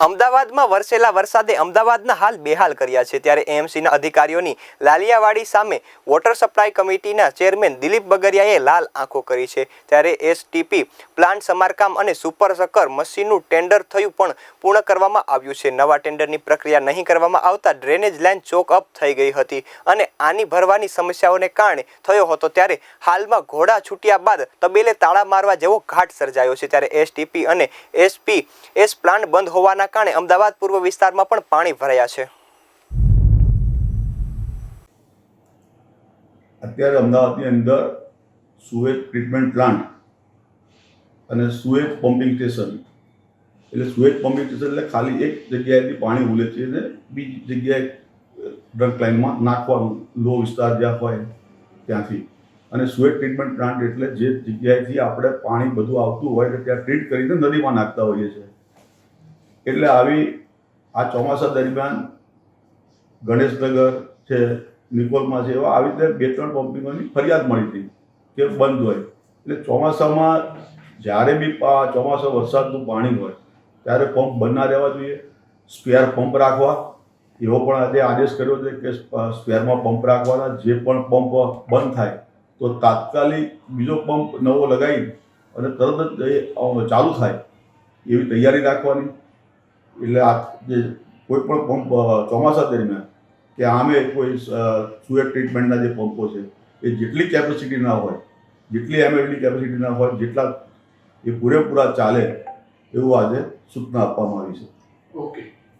અમદાવાદમાં વરસેલા વરસાદે અમદાવાદના હાલ બેહાલ કર્યા છે. ત્યારે એએમસીના અધિકારીઓની લાલિયાવાડી સામે વોટર સપ્લાય કમિટીના ચેરમેન દિલીપ બગરિયાએ લાલ આંખો કરી છે. ત્યારે એસટીપી, પ્લાન્ટ સમારકામ અને સુપર સકર મશીનનું ટેન્ડર થયું પણ પૂર્ણ કરવામાં આવ્યું છે. નવા ટેન્ડરની પ્રક્રિયા નહીં કરવામાં આવતા ડ્રેનેજ લાઇન ચોક અપ થઈ ગઈ હતી અને આની ભરવાની સમસ્યાઓને કારણે થયો હતો. ત્યારે હાલમાં ઘોડા છૂટ્યા બાદ તબેલે તાળા મારવા જેવો ઘાટ સર્જાયો છે. ત્યારે એસટીપી અને એસપી, એસ પ્લાન્ટ બંધ હોવાના કારણે અમદાવાદ પૂર્વ વિસ્તારમાં પણ પાણી ભરાયા છે. અત્યારે અમદાવાદની અંદર સુએજ ટ્રીટમેન્ટ પ્લાન્ટ અને સુએજ પમ્પિંગ સ્ટેશન, એટલે સુએજ પમ્પિંગ સ્ટેશન એટલે ખાલી એક જગ્યાએથી પાણી ઉલે છે અને બીજી જગ્યાએ ડ્રંક લાઇનમાં નાખવાનું, લો વિસ્તાર જ્યાં હોય ત્યાંથી. અને સુએજ ટ્રીટમેન્ટ પ્લાન્ટ એટલે જે જગ્યાએથી આપણે પાણી બધું આવતું હોય ત્યાં ટ્રીટ કરીને નદીમાં નાખતા હોઈએ છીએ. એટલે આવી આ ચોમાસા દરમિયાન ગણેશનગર છે, નિકોલમાં છે, એવા આવી રીતે બે ત્રણ પંપિંગોની ફરિયાદ મળી હતી કે બંધ હોય. એટલે ચોમાસામાં જ્યારે બી ચોમાસા વરસાદનું પાણી હોય, ત્યારે પંપ બંધ ના રહેવા જોઈએ, સ્પેર પંપ રાખવા. એવો પણ આજે આદેશ કર્યો છે કે સ્પ- સ્પેરમાં પંપ રાખવાના. જે પણ પંપ બંધ થાય, તો તાત્કાલિક બીજો પંપ નવો લગાવી અને તરત જ ચાલુ થાય એવી તૈયારી રાખવાની. એટલે આ જે કોઈ પણ પંપ ચોમાસા દરમિયાન કે આમે કોઈ સુએટ ટ્રીટમેન્ટના જે પંપો છે, એ જેટલી કેપેસિટીના હોય, જેટલી એમએલની કેપેસિટીના હોય, જેટલા એ પૂરેપૂરા ચાલે એવું આજે સૂચના આપવામાં આવી છે. ઓકે